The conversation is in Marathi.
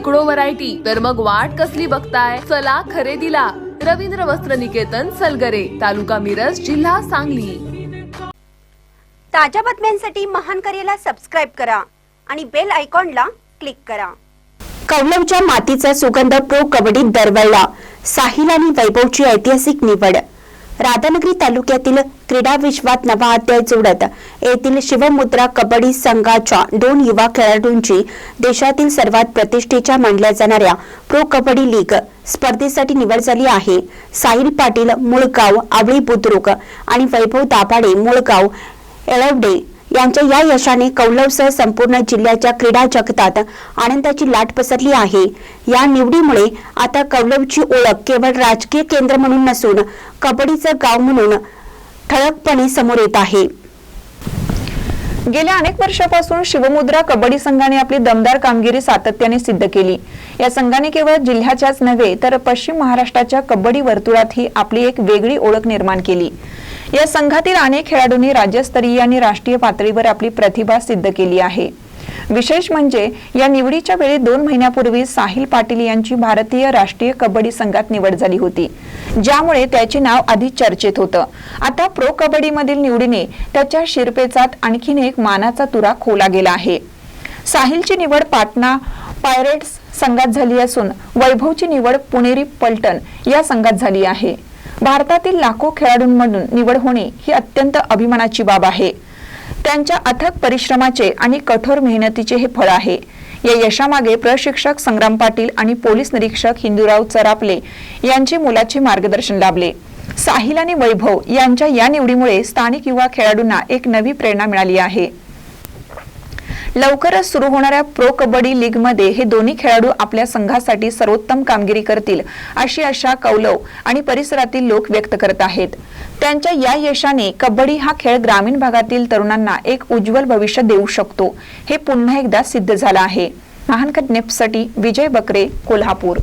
शेकडो व्हरायटी तर मग वाट कसली बघताय? चला खरेदीला. रवींद्र वस्त्र निकेतन सलगरे तालुका मिरज जिल्हा सांगली. ताज्या बातम्यांसाठी महान करेला सबस्क्राईब करा आणि बेल आयकॉनला क्लिक करा. कौलवच्या मातीचा सुगंध प्रो कबड्डीत दरवळला. साहिल आणि वैभवची ऐतिहासिक निवड. राधानगरी तालुक्यातील क्रीडा विश्वात नवा अध्याय जोडत येथील शिवमुद्रा कबड्डी संघाच्या दोन युवा खेळाडूंची देशातील सर्वात प्रतिष्ठेच्या मानल्या जाणाऱ्या प्रो कबड्डी लीग स्पर्धेसाठी निवड झाली आहे. साहिल पाटील मुळगाव आवळी बुद्रुक आणि वैभव दाभाडे मुळगाव एळवडे यांच्या या यशाने कौलवसह संपूर्ण जिल्ह्याच्या क्रीडा जगतात आनंदाची लाट पसरली आहे. या निवडीमुळे आता कौलवची ओळख केवळ राजकीय केंद्र म्हणून नसून कबड्डीचं गाव म्हणून ठळकपणे समोर येत आहे. गेल्या अनेक वर्षापासून शिवमुद्रा कबड्डी संघाने आपली दमदार कामगिरी सातत्याने सिद्ध केली. या संघाने केवळ जिल्ह्याच्याच नव्हे तर पश्चिम महाराष्ट्राच्या कबड्डी वर्तुळातही आपली एक वेगळी ओळख निर्माण केली. या संघातील अनेक खेळाडूंनी राज्यस्तरीय आणि राष्ट्रीय पातळीवर आपली प्रतिभा सिद्ध केली आहे. विशेष म्हणजे या निवडीच्या वेळी दोन महिन्यापूर्वी साहिल पाटील यांची भारतीय राष्ट्रीय कबड्डी संघात निवड झाली होती ज्यामुळे त्याचे नाव आधी चर्चेत होतं. आता प्रो कबड्डीमधील निवडीने त्याच्या शिरपेचात आणखीन एक मानाचा तुरा खोला गेला आहे. साहिलची निवड पाटणा पायरेट्स संघात झाली असून वैभवची निवड पुणेरी पलटण या संघात झाली आहे. भारतातील लाखो खेळाडूंमधून निवड होणे ही अत्यंत अभिमानाची बाब आहे. त्यांच्या अथक परिश्रमाचे आणि कठोर मेहनतीचे हे फळ आहे. या यशामागे प्रशिक्षक संग्राम पाटील आणि पोलीस निरीक्षक हिंदूराव चरापले यांचे मुलाचे मार्गदर्शन लाभले. साहिल आणि वैभव यांच्या या निवडीमुळे स्थानिक युवा खेळाडूंना एक नवी प्रेरणा मिळाली आहे. लवकरच सुरू होणाऱ्या प्रो कबड्डी लीगमध्ये हे दोन्ही खेळाडू आपल्या संघासाठी सर्वोत्तम कामगिरी करतील अशी आशा कौलव आणि परिसरातील लोक व्यक्त करत आहेत. त्यांच्या या यशाने कबड्डी हा खेळ ग्रामीण भागातील तरुणांना एक उज्ज्वल भविष्य देऊ शकतो हे पुन्हा एकदा सिद्ध झालं आहे. महानकट नेपसाठी विजय बकरे कोल्हापूर.